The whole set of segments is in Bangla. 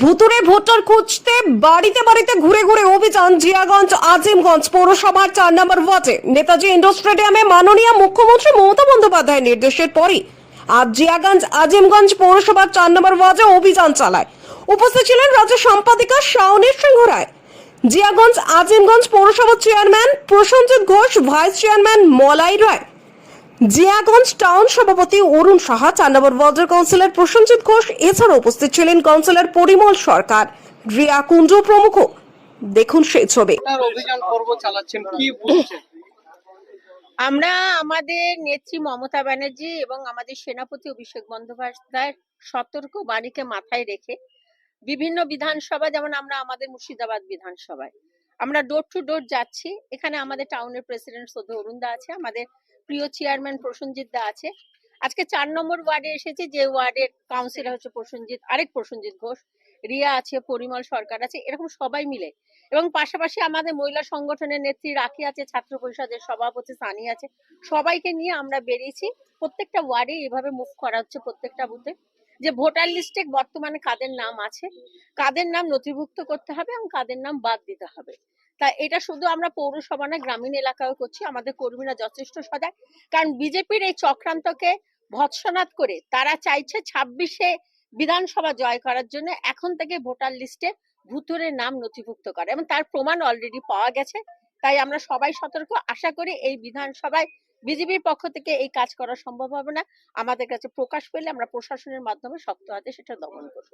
ভুতুরে ভোটার খুঁজতে বাড়িতে বাড়িতে ঘুরে ঘুরে অভিযান, জিয়াগঞ্জ, আজিমগঞ্জ পৌরসভার চার নম্বর ওয়ার্ডে। নেতাজি ইন্ডোর স্টেডিয়ামে মাননীয় মুখ্যমন্ত্রী মমতা বন্দ্যোপাধ্যায়ের নির্দেশের পরই আজ জিয়াগঞ্জ, আজিমগঞ্জ পৌরসভার চার নম্বর ওয়ার্ডে অভিযান চালায়। উপস্থিত ছিলেন রাজ্য সম্পাদিকা শাওনের সিংহ রায় জিয়াগঞ্জ, আজিমগঞ্জ পৌরসভার chairman Prasenjit Ghosh, vice chairman Malai Roy. Jiaganj town সভাপতি অরুণ সাহা চার নম্বর ওয়ার্ডের কাউন্সিলর প্রসেনজিৎ ঘোষ এছাড়া উপস্থিত ছিলেন কাউন্সিলর পরিমল সরকার রিয়া কুঞ্জ প্রমুখ। দেখুন সেই ছবি। আপনার অভিযান পর্ব চালাচ্ছেন কি বুঝছেন? আমরা আমাদের নেত্রী মমতা ব্যানার্জি এবং আমাদের সেনাপতি অভিষেক বন্দ্যোপাধ্যায়ের সতর্ক বাণীকে মাথায় রেখে বিভিন্ন বিধানসভা যেমন আমরা আমাদের মুর্শিদাবাদ বিধানসভায় আমরা ডোর টু ডোর যাচ্ছি। এখানে আমাদের টাউনের প্রেসিডেন্ট সদ্য অরুণ দা আছে আমাদের প্রিয় চেয়ারম্যান প্রসেনজিৎ দা আছে। আজকে চার নম্বর ওয়ার্ডে এসেছি, যে ওয়ার্ডের কাউন্সিলর হচ্ছে প্রসেনজিৎ, আরেক প্রসেনজিৎ ঘোষ। রিয়া আছে, পরিমল সরকার আছে, এরকম সবাই মিলে। এবং পাশাপাশি আমাদের মহিলা সংগঠনের নেত্রী রাখি আছে, ছাত্র পরিষদের সভাপতি সানি আছে। সবাইকে নিয়ে আমরা বেরিয়েছি। প্রত্যেকটা ওয়ার্ডে এভাবে মুভ করা হচ্ছে প্রত্যেকটা বুথে যে ভোটার লিস্টে বর্তমানে কাদের নাম আছে, কাদের নাম নথিভুক্ত করতে হবে এবং কাদের নাম বাদ দিতে হবে। তা এটা শুধু আমরা পৌরসভা না, গ্রামীণ এলাকাও করছি, আমাদের কর্মীরা যথেষ্ট সজাগ। কারণ বিজেপির এই চক্রান্তকে ভৎসনাদ করে তারা চাইছে ছাব্বিশে বিধানসভা জয় করার জন্য এখন থেকে ভোটার লিস্টে ভুতুরের নাম নথিভুক্ত করে। এবং তার প্রমাণ অলরেডি পাওয়া গেছে, তাই আমরা সবাই সতর্ক। আশা করি এই বিধানসভায় বিজেপির পক্ষ থেকে এই কাজ করা সম্ভব হবে না। আমাদের কাছে প্রকাশ পেলে আমরা প্রশাসনের মাধ্যমে শক্ত হাতে সেটা দমন করব।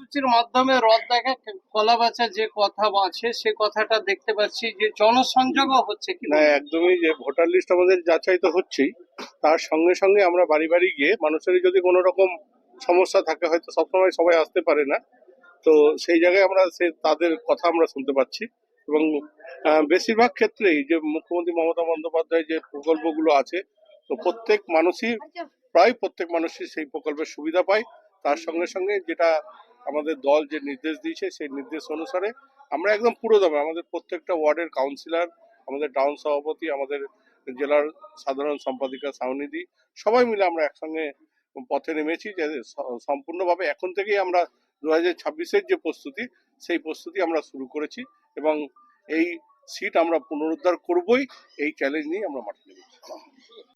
সূচির মাধ্যমে রদ দেখা কলা বাঁচা যে কথা আছে সে কথাটা দেখতে পাচ্ছি যে জনসংযোগও হচ্ছে কি না একদমই যে ভোটার লিস্ট আমাদের যাচাই তো হচ্ছেই। তার সঙ্গে সঙ্গে আমরা বাড়ি বাড়ি গিয়ে মানুষের যদি কোনো রকম সমস্যা থাকে হয়তো সবসময় সবাই আসতে পারে না। তো সেই জায়গায় আমরা সে তাদের কথা আমরা শুনতে পাচ্ছি। এবং বেশিরভাগ ক্ষেত্রেই যে মুখ্যমন্ত্রী মমতা বন্দ্যোপাধ্যায় যে প্রকল্পগুলো আছে তো প্রত্যেক মানুষই প্রায় প্রত্যেক মানুষই সেই প্রকল্পের সুবিধা পায়। তার সঙ্গে সঙ্গে যেটা আমাদের দল যে নির্দেশ দিয়েছে, সেই নির্দেশ অনুসারে আমরা একদম পুরো দমে আমাদের প্রত্যেকটা ওয়ার্ডের কাউন্সিলর আমাদের টাউন সভাপতি, আমাদের জেলার সাধারণ সম্পাদিকা, সাউনিধি, সবাই মিলে আমরা একসঙ্গে পথে নেমেছি যে সম্পূর্ণভাবে এখন থেকেই আমরা দু হাজার ছাব্বিশের যে প্রস্তুতি, সেই প্রস্তুতি আমরা শুরু করেছি এবং এই সিট আমরা পুনরুদ্ধার করবই, এই চ্যালেঞ্জ নিয়ে আমরা মাঠে নেমেছি।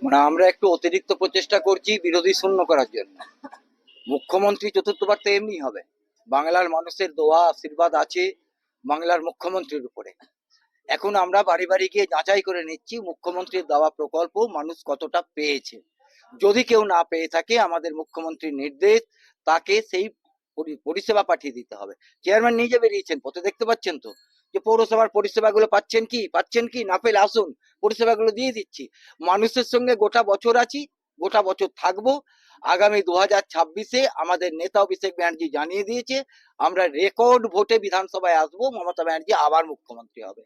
মানে আমরা একটু অতিরিক্ত প্রচেষ্টা করছি বিরোধী শূন্য করার জন্য। মুখ্যমন্ত্রী চতুর্থবার তো এমনি হবে। বাংলার মানুষের দোয়া, আশীর্বাদ আছে বাংলার মুখ্যমন্ত্রীর উপরে। এখন আমরা বাড়ি বাড়ি গিয়ে যাচাই করে নিচ্ছি মুখ্যমন্ত্রীর দেওয়া প্রকল্প মানুষ কতটা পেয়েছে। যদি কেউ না পেয়ে থাকে আমাদের মুখ্যমন্ত্রীর নির্দেশ, তাকে সেই পরি- পরিষেবা পাঠিয়ে দিতে হবে। চেয়ারম্যান নিজে বেরিয়েছেন, পথে দেখতে পাচ্ছেন তো? যে পৌরসভার পরিষেবাগুলো পাচ্ছেন কি পাচ্ছেন কি? না পেলে আসুন, পরিষেবাগুলো দিয়ে দিচ্ছি। মানুষের সঙ্গে গোটা বছর আছি, গোটা বছর থাকব আগামী দু হাজার ছাব্বিশে আমাদের নেতা অভিষেক ব্যানার্জি জানিয়ে দিয়েছে, আমরা রেকর্ড ভোটে বিধানসভায় আসব, মমতা ব্যানার্জি আবার মুখ্যমন্ত্রী হবে।